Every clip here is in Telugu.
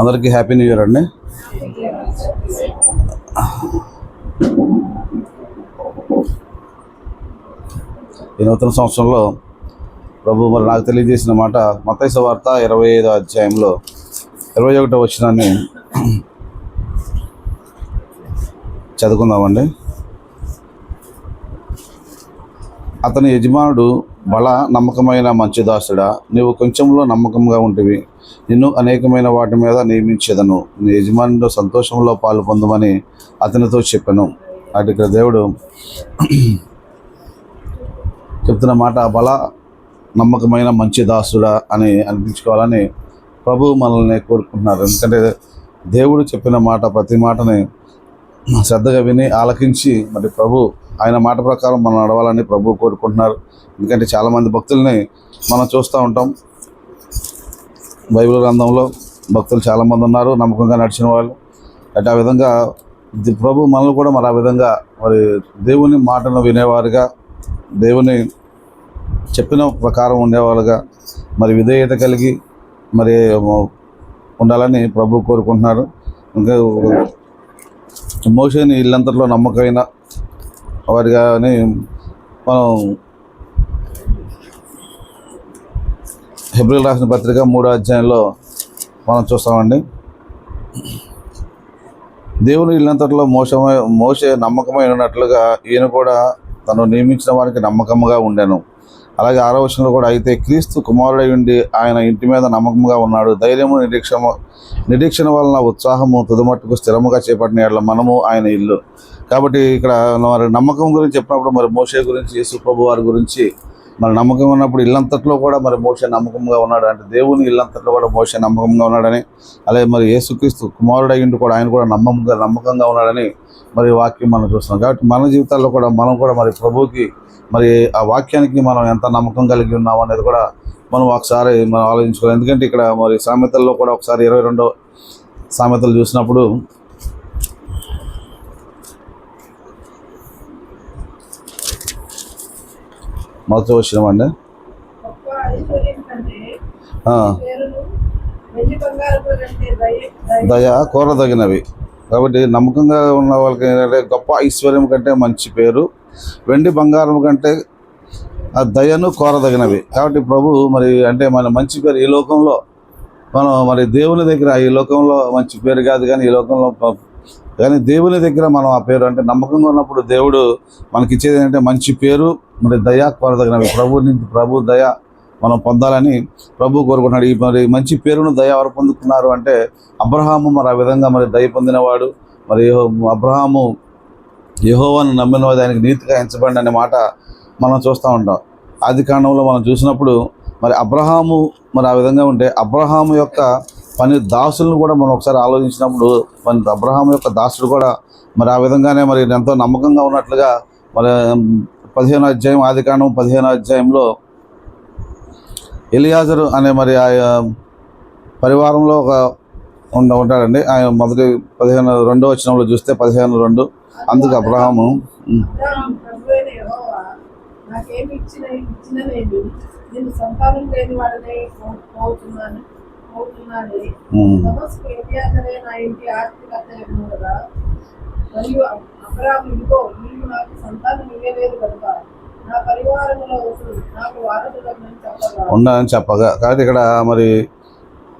అందరికీ హ్యాపీ న్యూ ఇయర్ అండి. ఈ నూతన సంవత్సరంలో ప్రభు మరి నాకు తెలియజేసిన మాట మతైస వార్త ఇరవై ఐదో అధ్యాయంలో ఇరవై ఒకటో వచ్చినాన్ని చదువుకుందామండి. అతని యజమానుడు బల నమ్మకమైన మంచి దాసుడా నీవు కొంచెంలో నమ్మకంగా ఉంటివి. నిన్ను అనేకమైన వాటి మీద నియమించేదను. నీ యజమానుడు సంతోషంలో పాలు పొందమని అతనితో చెప్పాను. అటు ఇక్కడ దేవుడు చెప్తున్న మాట బల నమ్మకమైన మంచి దాసుడా అని అనిపించుకోవాలని ప్రభు మనల్ని కోరుకుంటున్నారు. ఎందుకంటే దేవుడు చెప్పిన మాట ప్రతి మాటని శ్రద్ధగా విని ఆలకించి మరి ప్రభు ఆయన మాట ప్రకారం మనం నడవాలని ప్రభు కోరుకుంటున్నారు. ఎందుకంటే చాలామంది భక్తుల్ని మనం చూస్తూ ఉంటాం. బైబిల్ గ్రంథంలో భక్తులు చాలామంది ఉన్నారు నమ్మకంగా నడిచిన వాళ్ళు. అంటే ఆ విధంగా ప్రభు మనల్ని కూడా మరి ఆ విధంగా మరి దేవుని మాటను వినేవారుగా దేవుని చెప్పిన ప్రకారం ఉండేవాళ్ళుగా మరి విధేయత కలిగి మరి ఉండాలని ప్రభు కోరుకుంటున్నారు. ఇంకా మోషని ఇల్లంతట్లో నమ్మకమైన వారిగాని మనం హెబ్రిల్ రాసిన పత్రిక మూడో అధ్యాయంలో మనం చూస్తామండి. దేవుని ఇల్లంతట్లో మోసమై మోసే నమ్మకమై ఉన్నట్లుగా ఈయన కూడా తను నియమించిన వారికి నమ్మకంగా ఉండాను. అలాగే ఆరో వచనంలో కూడా అయితే క్రీస్తు కుమారుడై ఉండి ఆయన ఇంటి మీద నమ్మకంగా ఉన్నాడు. ధైర్యము నిరీక్షణ నిరీక్షణ వలన ఉత్సాహము తుదమట్టుకు స్థిరముగా చేపట్టిన మనము ఆయన ఇల్లు. కాబట్టి ఇక్కడ మరి నమ్మకం గురించి చెప్పినప్పుడు మరి మోషే గురించి యేసు ప్రభు వారి గురించి మరి నమ్మకం ఉన్నప్పుడు ఇల్లంతట్లో కూడా మరి మోసే నమ్మకంగా ఉన్నాడు. అంటే దేవుని ఇల్లంతట్లో కూడా మోసే నమ్మకంగా ఉన్నాడని అలాగే మరి యేసుక్రీస్తు కుమారుడు అయ్యిండు కూడా ఆయన కూడా నమ్మకంగా నమ్మకంగా ఉన్నాడని మరి వాక్యం మనం చూస్తున్నాం. కాబట్టి మన జీవితాల్లో కూడా మనం కూడా మరి ప్రభువుకి మరి ఆ వాక్యానికి మనం ఎంత నమ్మకం కలిగి ఉన్నాం అనేది కూడా మనం ఒకసారి మనం ఆలోచించుకోవాలి. ఎందుకంటే ఇక్కడ మరి సామెతల్లో కూడా ఒకసారి ఇరవై రెండో సామెతలు చూసినప్పుడు మొదటి బంగారపు కంటే దయ కోరదగినవి. కాబట్టి నమ్మకంగా ఉన్న వాళ్ళకి ఏంటంటే గొప్ప ఐశ్వర్యం కంటే మంచి పేరు. వెండి బంగారం కంటే ఆ దయను కోరదగినవి. కాబట్టి ప్రభు మరి అంటే మన మంచి పేరు ఈ లోకంలో మనం మరి దేవుని దగ్గర ఈ లోకంలో మంచి పేరు కాదు కానీ ఈ లోకంలో కానీ దేవుని దగ్గర మనం ఆ పేరు అంటే నమ్మకంగా ఉన్నప్పుడు దేవుడు మనకి ఇచ్చేది ఏంటంటే మంచి పేరు మరి దయా కోరదగినవి ప్రభు నుంచి ప్రభు దయ మనం పొందాలని ప్రభు కోరుకుంటున్నాడు. ఈ మరి మంచి పేరును దయ ఎవరు పొందుతున్నారు అంటే అబ్రహాము మరి ఆ విధంగా మరి దయ పొందినవాడు. మరి అబ్రహాము యహోవాను నమ్మిన దానికి నీతిగా ఎంచబడి అనే మాట మనం చూస్తూ ఉంటాం. ఆది కాండంలో మనం చూసినప్పుడు మరి అబ్రహాము మరి ఆ విధంగా ఉంటే అబ్రహాము యొక్క పని దాసులను కూడా మనం ఒకసారి ఆలోచించినప్పుడు మన అబ్రహాం యొక్క దాసుడు కూడా మరి ఆ విధంగానే మరి ఎంతో నమ్మకంగా ఉన్నట్లుగా మరి పదిహేను అధ్యాయం ఆదికాండం పదిహేను అధ్యాయంలో ఎలియాజరు అనే మరి ఆ పరివారంలో ఒక ఉండ ఉంటాడండి. ఆయన మొదటి పదిహేను రెండో వచ్చినప్పుడు చూస్తే పదిహేను రెండు. అందుకు అబ్రహాము నాకేమి ఇచ్చిన ఇచ్చిననేమి నేను సంతానం లేని వాడనే పోతున్నాను. పోతున్నాను ఉమ్, నమస్కు ఎలియాజరే నా ఇంటి ఆస్తికర్త ఎరును కదా. మరియు అబ్రాహాం ఇదిగో నీవు నాకు సంతానం ఇవ్వలేదు కనుక నా పరివారంలో ఒకడు నాకు వారసుడని చెప్పగా ఉండాలని చెప్పగా. కాబట్టి ఇక్కడ మరి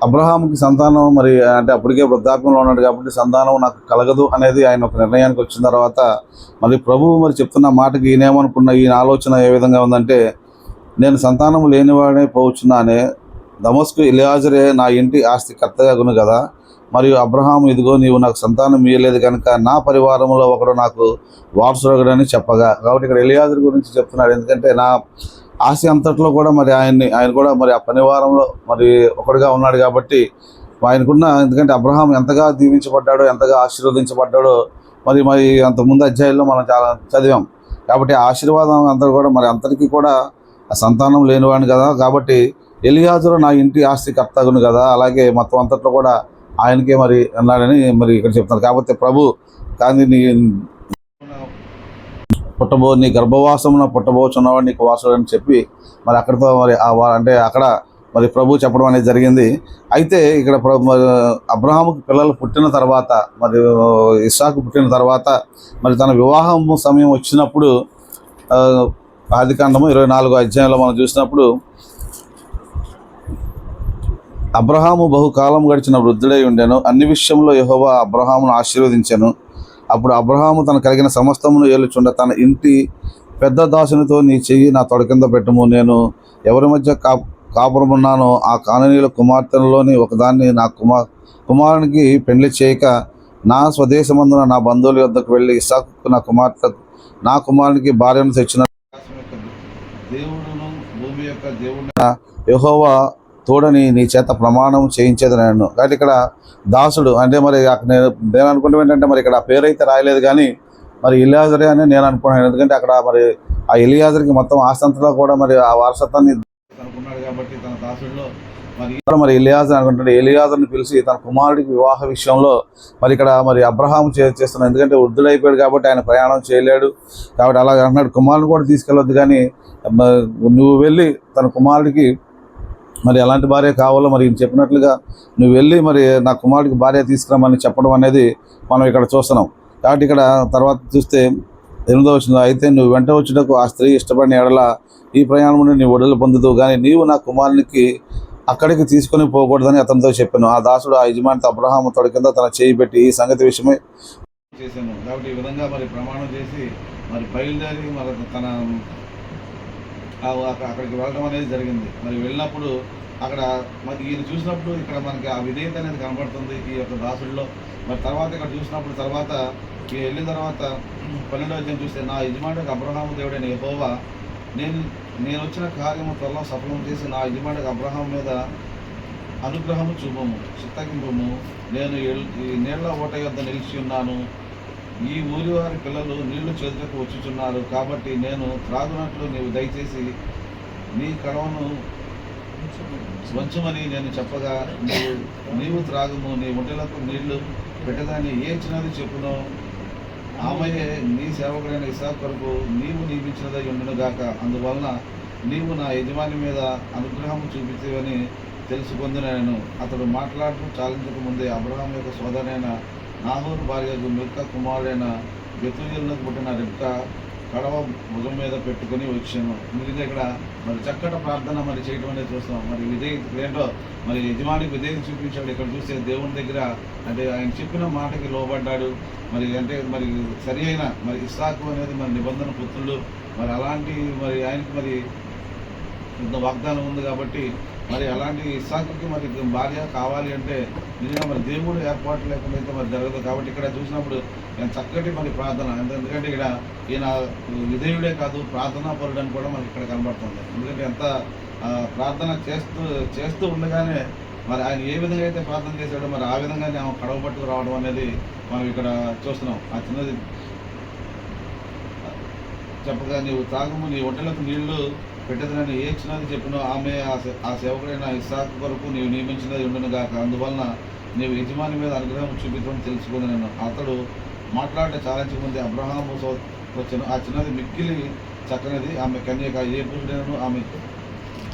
అబ్రహాంకి సంతానం మరి అంటే అప్పటికే వృద్ధాప్యంలో ఉన్నాడు కాబట్టి సంతానం నాకు కలగదు అనేది ఆయన ఒక నిర్ణయానికి వచ్చిన తర్వాత మరి ప్రభువు మరి చెప్తున్న మాటకి ఈయనేమనుకున్న ఈయన ఆలోచన ఏ విధంగా ఉందంటే నేను సంతానం లేనివాడే పోవచ్చున్నానే దమస్కు ఇలియాజరే నా ఇంటి ఆస్తి కర్తగాగును కదా మరియు అబ్రహాం ఇదిగో నీవు నాకు సంతానం ఇయ్యలేదు కనుక నా పరివారంలో ఒకడు నాకు వారసుడని చెప్పగా. కాబట్టి ఇక్కడ ఎలియాజర్ గురించి చెప్తున్నాడు ఎందుకంటే నా ఆస్తి అంతట్లో కూడా మరి ఆయన్ని ఆయన కూడా మరి ఆ పనివారంలో మరి ఒకడుగా ఉన్నాడు కాబట్టి ఆయనకున్న ఎందుకంటే అబ్రహాం ఎంతగా దీవించబడ్డాడో ఎంతగా ఆశీర్వదించబడ్డాడో మరి మరి అంత ముందు అధ్యాయంలో మనం చాలా చదివాం. కాబట్టి ఆశీర్వాదం అంతా కూడా మరి అందరికీ కూడా సంతానం లేనివాడిని కదా. కాబట్టి ఎలియాజరు నా ఇంటి ఆస్తి కర్తగును కదా అలాగే మొత్తం అంతట్లో కూడా ఆయనకే మరి అన్నాడని మరి ఇక్కడ చెప్తున్నారు. కాబట్టి ప్రభు కానీ నీ పుట్టబో నీ గర్భవాసమున పుట్టబోచున్నవాడు నీకు వాసుడు అని చెప్పి మరి అక్కడితో మరి ఆ అంటే అక్కడ మరి ప్రభు చెప్పడం అనేది జరిగింది. అయితే ఇక్కడ అబ్రహాముకి పిల్లలు పుట్టిన తర్వాత మరి ఇస్సాకు పుట్టిన తర్వాత మరి తన వివాహం సమయం వచ్చినప్పుడు ఆదికాండము ఇరవై నాలుగో అధ్యాయంలో మనం చూసినప్పుడు అబ్రహాము బహుకాలం గడిచిన వృద్ధుడై ఉండెను. అన్ని విషయంలో యెహోవా అబ్రహామును ఆశీర్వదించెను. అప్పుడు అబ్రహాము తన కలిగిన సమస్తమును ఏలుచుండ తన ఇంటి పెద్ద దాసునితో నీ చెయ్యి నా తొడ కింద పెట్టుము. నేను ఎవరి మధ్య కా కాపురమున్నానో ఆ కాననీల కుమార్తెలలోని ఒకదాన్ని నా కుమార్ కుమారునికి పెళ్ళి చేయక నా స్వదేశమందున నా బంధువుల యొద్దకు వెళ్ళి ఇసాకు నా కుమార్తె నా కుమారునికి భార్యను తెచ్చిన దేవుడును భూమి యొక్క దేవుడు యెహోవా తోడని నీ చేత ప్రమాణం చేయించేది నన్ను కాబట్టి ఇక్కడ దాసుడు అంటే మరి అక్కడ నేను నేను అనుకుంటే ఏంటంటే మరి ఇక్కడ పేరు అయితే రాయలేదు కానీ మరి ఇలియాజరే అని నేను అనుకున్నాను. ఎందుకంటే అక్కడ మరి ఆ ఇలియాజర్కి మొత్తం ఆస్తంతలో కూడా మరి ఆ వారసత్వాన్ని అనుకున్నాడు కాబట్టి తన దాసుడిలో మరి మరి ఇలియాజర్ అనుకుంటాడు. ఎలియాజర్ని పిలిచి తన కుమారుడికి వివాహ విషయంలో మరి ఇక్కడ మరి అబ్రహాం చేస్తున్నాడు. ఎందుకంటే వృద్ధుడైపోయాడు కాబట్టి ఆయన ప్రయాణం చేయలేడు. కాబట్టి అలా అంటున్నాడు కుమారుని కూడా తీసుకెళ్ళొద్దు కానీ నువ్వు వెళ్ళి తన కుమారుడికి మరి ఎలాంటి భార్య కావాలో మరి చెప్పినట్లుగా నువ్వు వెళ్ళి మరి నా కుమారుడికి భార్య తీసుకురామని చెప్పడం అనేది మనం ఇక్కడ చూస్తున్నాం. కాబట్టి ఇక్కడ తర్వాత చూస్తే ఎనిమిదో వచ్చిన అయితే నువ్వు వెంట వచ్చుటకు ఆ స్త్రీ ఇష్టపడిన ఎడల ఈ ప్రయాణం నీ ఒడలు పొందుతూ కానీ నీవు నా కుమారునికి అక్కడికి తీసుకొని పోకూడదని అతనితో చెప్పాను. ఆ దాసుడు ఆ యజమానితో అబ్రహాము తొడ కింద తన చేయి పెట్టి ఈ సంగతి విషయమై చేశాను. కాబట్టి ఈ విధంగా మరి ప్రమాణం చేసి మరి బయలుదేరి మరి తన అక్కడికి వెళ్ళడం అనేది జరిగింది. మరి వెళ్ళినప్పుడు అక్కడ మరి ఈయన చూసినప్పుడు ఇక్కడ మనకి ఆ విధేయత అనేది కనబడుతుంది ఈ యొక్క దాసుల్లో. మరి తర్వాత ఇక్కడ చూసినప్పుడు తర్వాత ఈ వెళ్ళిన తర్వాత పన్నెండవ అధ్యాయం చూస్తే నా యజమానుడికి అబ్రహాం దేవుడైన యెహోవా నేను నేను వచ్చిన కార్యము త్వరలో సఫలం చేసి నా యజమానుడికి అబ్రహాం మీద అనుగ్రహము చూపము చిత్తగింపము. నేను నీళ్ళ ఈ ఓట యొద్ద నిలిచి ఉన్నాను. ఈ ఊరి వారి పిల్లలు నీళ్ళు చేతులకు వచ్చుచున్నారు కాబట్టి నేను త్రాగునట్లు నీవు దయచేసి నీ కడవను వంచమని నేను చెప్పగా నీవు నీవు త్రాగము నీ ఒంటెలకు నీళ్ళు పెట్టదని ఏ చిన్నది చెప్పునో? ఆమెయే నీ సేవకుడైన ఇసా కొరకు నీవు నియమించినదై ఉండును గాక. అందువలన నీవు నా యజమాని మీద అనుగ్రహం చూపితేవని తెలుసుకుంది నేను అతడు మాట్లాడుతూ చాలించక ముందే అబ్రహాం యొక్క సోదరైన నాహూరు భార్యకు మిల్క కుమారుడైన బెతుయులకు పుట్టిన రిబ్క కడవ భుజం మీద పెట్టుకుని వచ్చాను. ఎందుకంటే ఇక్కడ మరి చక్కటి ప్రార్థన మరి చేయటం అనేది చూస్తాం మరి విధేయత ఏంటో మరి యజమానికి విధేయత చూపించాడు. ఇక్కడ చూస్తే దేవుని దగ్గర అంటే ఆయన చెప్పిన మాటకి లోబడ్డాడు. మరి అంటే మరి సరి అయిన మరి ఇస్సాకు అనేది మరి నిబంధన పుత్రులు. మరి అలాంటి మరి ఆయనకి మరి ఇంత వాగ్దానం ఉంది కాబట్టి మరి అలాంటి ఇస్సాకుకి మరి భార్య కావాలి అంటే నిజంగా మరి దేవుడు ఏర్పాటు లేకుండా మరి జరగదు. కాబట్టి ఇక్కడ చూసినప్పుడు నేను చక్కటి మరి ప్రార్థన. ఎందుకంటే ఇక్కడ ఈయన విధేయుడే కాదు ప్రార్థనా పరుడు అని కూడా మనకి ఇక్కడ కనబడుతుంది. ఎందుకంటే ఎంత ప్రార్థన చేస్తూ చేస్తూ ఉండగానే మరి ఆయన ఏ విధంగా అయితే ప్రార్థన చేశాడో మరి ఆ విధంగానే ఆమె కడవ పట్టుకు రావడం అనేది మనం ఇక్కడ చూస్తున్నాం. ఆ చిన్నది చెప్పగా నీవు తాగము నీ ఒంటలకు నీళ్ళు పెట్టదనని ఏ చిన్నది చెప్పినో ఆమె ఆ సే- ఆ సేవకుడైన ఇస్సాకు కొరకు నీవు నియమించినది ఉండను గాక. అందువలన నీవు యజమాని మీద అనుగ్రహం చూపించడం తెలుసుకుంది నేను. అతడు మాట్లాడే చాలించకముందే అబ్రహాము సో వచ్చాను ఆ చిన్నది మిక్కిలి చక్కనిది. ఆమె కన్యక ఏ పురుషుడైనను ఆమె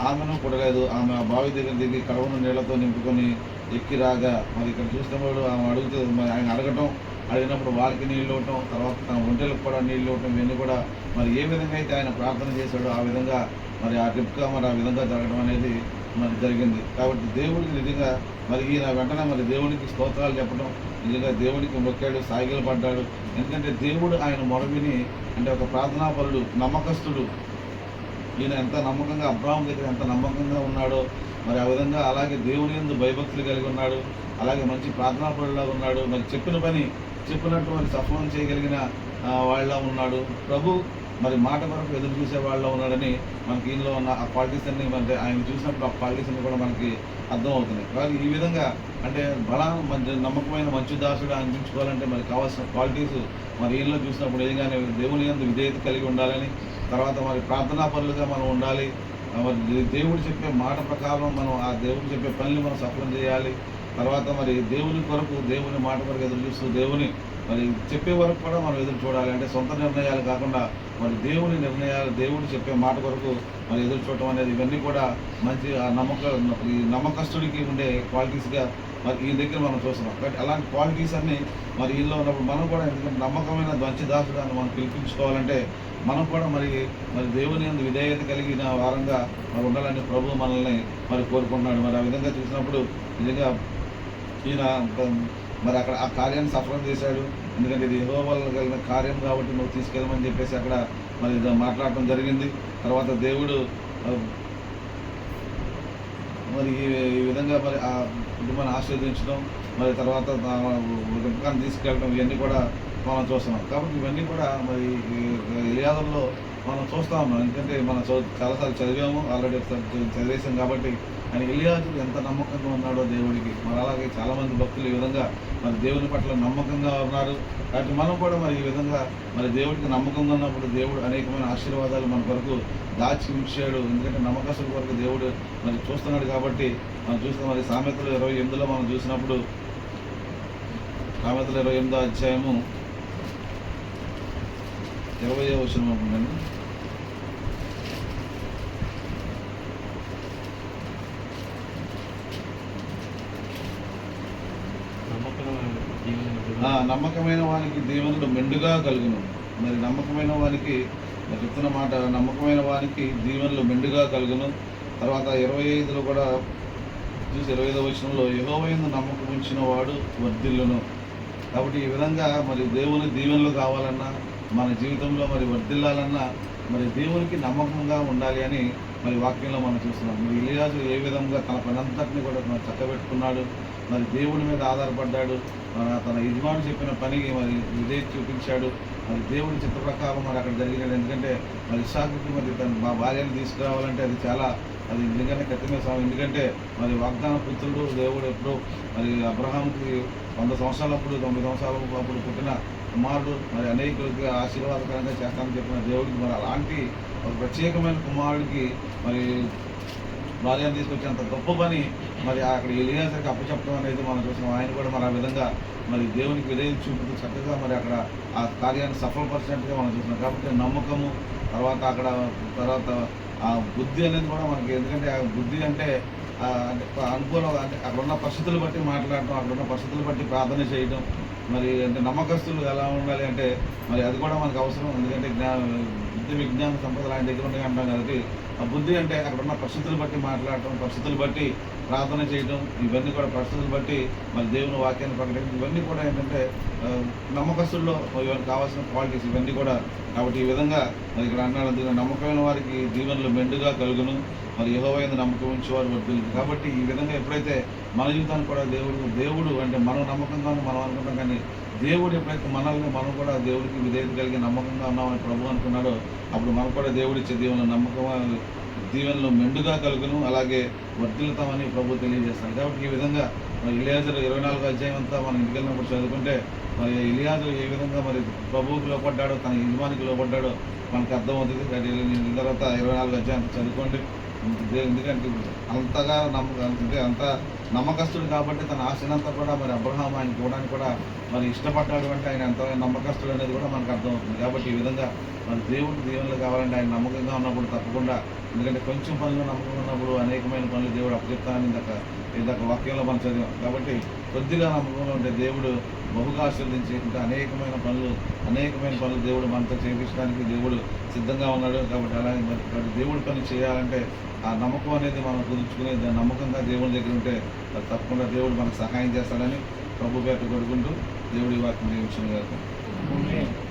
ఆమెను పుడలేదు ఆమె ఆ బావి దగ్గర దిగి కడవను నీళ్ళతో నింపుకొని ఎక్కి రాగా మరి ఇక్కడ చూసినప్పుడు ఆమె అడుగుతుంది మరి ఆయన అడగటం అడిగినప్పుడు వారికి నీళ్ళు ఇవ్వటం తర్వాత తన ఒంటెలకు కూడా నీళ్ళు ఇవ్వటం ఇవన్నీ కూడా మరి ఏ విధంగా అయితే ఆయన ప్రార్థన చేశాడో ఆ విధంగా మరి ఆ ట్రిప్గా మరి ఆ విధంగా జరగడం అనేది మరి జరిగింది. కాబట్టి దేవుడికి నిజంగా మరి ఈయన వెంటనే మరి దేవుడికి స్తోత్రాలు చెప్పడం నిజంగా దేవుడికి మొక్కాడు సాగిలు పడ్డాడు ఎందుకంటే దేవుడు ఆయన మొరవిని అంటే ఒక ప్రార్థనాపరుడు నమ్మకస్తుడు ఈయన ఎంత నమ్మకంగా అబ్రాహం దగ్గర ఎంత నమ్మకంగా ఉన్నాడో మరి ఆ విధంగా అలాగే దేవుని ఎందు భయభక్తులు కలిగి ఉన్నాడు అలాగే మంచి ప్రార్థనాపరులా ఉన్నాడు మరి చెప్పిన పని చెప్పినట్టు మరి సఫలం చేయగలిగిన వాళ్ళ ఉన్నాడు. ప్రభు మరి మాట వరకు ఎదురు చూసే వాళ్ళ ఉన్నాడని మనకి ఇందులో ఉన్న ఆ క్వాలిటీస్ అన్ని అంటే ఆయన చూసినప్పుడు ఆ క్వాలిటీస్ అన్ని కూడా మనకి అర్థమవుతున్నాయి. కానీ ఈ విధంగా అంటే బల మంచి నమ్మకమైన మంచి దాసుడు అనిపించుకోవాలంటే మరి కావాల్సిన క్వాలిటీస్ మరి ఈయనలో చూసినప్పుడు ఏదైనా దేవుని యందు విధేయత కలిగి ఉండాలని తర్వాత మరి ప్రార్థనా పనులుగా మనం ఉండాలి. మరి దేవుడు చెప్పే మాట ప్రకారం మనం ఆ దేవుడు చెప్పే పనులు మనం సఫలం చేయాలి. తర్వాత మరి దేవుని కొరకు దేవుని మాట కొరకు ఎదురు చూస్తూ దేవుని మరి చెప్పే వరకు కూడా మనం ఎదురు చూడాలి. అంటే సొంత నిర్ణయాలు కాకుండా మరి దేవుని నిర్ణయాలు దేవుడు చెప్పే మాట కొరకు మరి ఎదురు చూడటం అనేది ఇవన్నీ కూడా మంచి ఆ నమ్మక ఈ నమ్మకస్తుడికి ఉండే క్వాలిటీస్గా మరి ఈ దగ్గర మనం చూస్తున్నాం. కాబట్టి అలాంటి క్వాలిటీస్ అన్ని మరి వీళ్ళు ఉన్నప్పుడు మనం కూడా ఎందుకంటే నమ్మకమైన మంచి దాసుడాన్ని మనం పిలిపించుకోవాలంటే మనం కూడా మరి మరి దేవుని అందు విధేయత కలిగిన వారంగా మరి ఉండాలని ప్రభు మనల్ని మరి కోరుకుంటున్నాడు. మరి ఆ విధంగా చూసినప్పుడు నిజంగా ఈయన మరి అక్కడ ఆ కార్యాన్ని సఫలం చేశాడు. ఎందుకంటే ఇది ఏదో వల్ల కలిగిన కార్యం కాబట్టి నువ్వు తీసుకెళ్ళమని చెప్పేసి అక్కడ మరి మాట్లాడటం జరిగింది. తర్వాత దేవుడు మరి ఈ ఈ విధంగా మరి ఆ కుటుంబాన్ని ఆశీర్వదించడం మరి తర్వాత విగ్రహాన్ని తీసుకెళ్ళడం ఇవన్నీ కూడా మనం చూస్తున్నాం. కాబట్టి ఇవన్నీ కూడా మరి యాదవ్లో మనం చూస్తాము. ఉన్నాం ఎందుకంటే మనం చదువు చాలాసార్లు చదివాము. ఆల్రెడీ ఒకసారి చదివేశాం కాబట్టి ఆయన ఇలియాజు ఎంత నమ్మకంగా ఉన్నాడో దేవుడికి. మరి అలాగే చాలామంది భక్తులు ఈ విధంగా మరి దేవుని పట్ల నమ్మకంగా ఉన్నారు. కాబట్టి మనం కూడా మరి ఈ విధంగా మరి దేవుడికి నమ్మకంగా ఉన్నప్పుడు దేవుడు అనేకమైన ఆశీర్వాదాలు మన కొరకు దాచి ఉంచాడు. ఎందుకంటే నమ్మకస్తుల కొరకు దేవుడు మరి చూస్తున్నాడు కాబట్టి మనం చూస్తే మరి సామెతలు ఇరవై ఎనిమిదిలో మనం చూసినప్పుడు సామెతలు ఇరవై ఎనిమిదో అధ్యాయము ఇరవై వచనం ఉంటుందండి నమ్మకమైన వానికి దీవెనలు మెండుగా కలుగును. మరి నమ్మకమైన వానికి చెప్తున్న మాట నమ్మకమైన వానికి దీవెనలు మెండుగా కలుగును. తర్వాత ఇరవై ఐదులో కూడా చూసి ఇరవై ఐదో వచనంలో యహోవైందు నమ్మకం ఉంచిన వాడు వర్ధిల్లును. కాబట్టి ఈ విధంగా మరి దేవుని దీవెనలు కావాలన్నా మన జీవితంలో మరి వర్ధిల్లాలన్నా మరి దేవునికి నమ్మకంగా ఉండాలి అని మరి వాక్యంలో మనం చూస్తున్నాం. మరి ఇలియాజు ఏ విధంగా తన పనంతటిని కూడా మరి చక్కబెట్టుకున్నాడు మరి దేవుడి మీద ఆధారపడ్డాడు మరి తన యజమాని చెప్పిన పనికి మరి విధేయ చూపించాడు మరి దేవుడి చిత్త ప్రకారం మరి అక్కడ జరిగినాడు ఎందుకంటే మరి ఇషాకుకి మరి తన మా భార్యను తీసుకురావాలంటే అది చాలా అది నిజంగానే కఠిన స్వామి ఎందుకంటే మరి వాగ్దాన పుత్రుడు దేవుడు ఎప్పుడు మరి అబ్రహాంకి వంద సంవత్సరాలప్పుడు తొమ్మిది సంవత్సరాల అప్పుడు పుట్టిన కుమారుడు మరి అనేకులకి ఆశీర్వాదకరంగా చేస్తానని చెప్పిన దేవుడికి మరి అలాంటి ఒక ప్రత్యేకమైన కుమారుడికి మరి భార్యను తీసుకొచ్చేంత గొప్ప పని మరి అక్కడ ఎలియాసరికి అప్పచెప్పడం అనేది మనం చూసినాం ఆయన కూడా మరి ఆ విధంగా మరి దేవునికి విధేయత చూపుతూ చక్కగా మరి అక్కడ ఆ కార్యాన్ని సఫలపరిచినట్టుగా మనం చూసినాం కాబట్టి నమ్మకము తర్వాత అక్కడ తర్వాత ఆ బుద్ధి అనేది కూడా మనకి ఎందుకంటే ఆ బుద్ధి అంటే అంటే అనుకూలం అంటే అక్కడ ఉన్న పరిస్థితులు బట్టి మాట్లాడటం అక్కడ ఉన్న పరిస్థితులు బట్టి ప్రార్థన చేయడం మరి అంటే నమ్మకస్తులు ఎలా ఉండాలి అంటే మరి అది కూడా మనకు అవసరం. ఎందుకంటే జ్ఞా విద్య విజ్ఞాన సంపద ఆయన దగ్గర ఉంటాయి అంటాం కాబట్టి బుద్ధి అంటే అక్కడ ఉన్న పరిస్థితులు బట్టి మాట్లాడటం పరిస్థితులు బట్టి ప్రార్థన చేయడం ఇవన్నీ కూడా పరిస్థితులు బట్టి మరి దేవుని వాక్యాన్ని ప్రకటించడం ఇవన్నీ కూడా ఏంటంటే నమ్మకస్తుల్లో ఇవన్నీ కావాల్సిన క్వాలిటీస్ ఇవన్నీ కూడా కాబట్టి ఈ విధంగా మరి ఇక్కడ అన్నాడు నమ్మకమైన వారికి దీవెనలు మెండుగా కలుగును. మరి యెహోవా నమ్మకం ఉంచి వారు వర్ధిల్లు కాబట్టి ఈ విధంగా ఎప్పుడైతే మన జీవితానికి కూడా దేవుడు దేవుడు అంటే మనం నమ్మకంగా మనం అనుకుంటాం కానీ దేవుడు ఎప్పుడైతే మనల్ని మనం కూడా దేవుడికి విధేయత కలిగి నమ్మకంగా ఉన్నామని ప్రభు అనుకున్నాడో అప్పుడు మనం కూడా దేవుడిచ్చే దీవెన నమ్మకం దీవెనలు మెండుగా కలుగును అలాగే వర్ధిల్లుతామని ప్రభు తెలియజేస్తాడు. కాబట్టి ఈ విధంగా మరి ఇలియాజరు ఇరవై నాలుగు అధ్యాయం అంతా మనం ఇంటికి వెళ్ళినప్పుడు చదువుకుంటే మరి ఇలియాజు ఏ విధంగా మరి ప్రభువుకి లోపడ్డాడో తన యజమానికి లోపడ్డాడో మనకు అర్థమవుతుంది. తర్వాత ఇరవై నాలుగు అధ్యాయం చదువుకోండి. ఎందుకంటే అంతగా నమ్మకం అంత నమ్మకస్తుడు కాబట్టి తన ఆశనంతా కూడా మరి అబ్రహాం ఆయన చూడడానికి కూడా మరి ఇష్టపడ్డాడు అంటే ఆయన ఎంత నమ్మకస్తుడు అనేది కూడా మనకు అర్థమవుతుంది. కాబట్టి ఈ విధంగా మరి దేవుడు దేవుళ్ళు కావాలంటే ఆయన నమ్మకంగా ఉన్నప్పుడు తప్పకుండా ఎందుకంటే కొంచెం పనులు నమ్మకం ఉన్నప్పుడు అనేకమైన పనులు దేవుడు అప్పచెప్తానని ఇందాక ఇందాక వాక్యంలో మనం చదివాం. కాబట్టి కొద్దిగా నమ్మకంలో ఉంటే దేవుడు బహుగా ఆశీర్దించి ఇంకా అనేకమైన పనులు అనేకమైన పనులు దేవుడు మనతో చేయించడానికి దేవుడు సిద్ధంగా ఉన్నాడు. కాబట్టి అలాగే మరి కాబట్టి దేవుడి పని చేయాలంటే ఆ నమ్మకం అనేది మనం కుదుర్చుకునే నమ్మకంగా దేవుడి దగ్గర ఉంటే తప్పకుండా దేవుడు మనకు సహాయం చేస్తాడని ప్రభు పేట కొడుకుంటూ దేవుడి వాక్యం దీవించిన గారు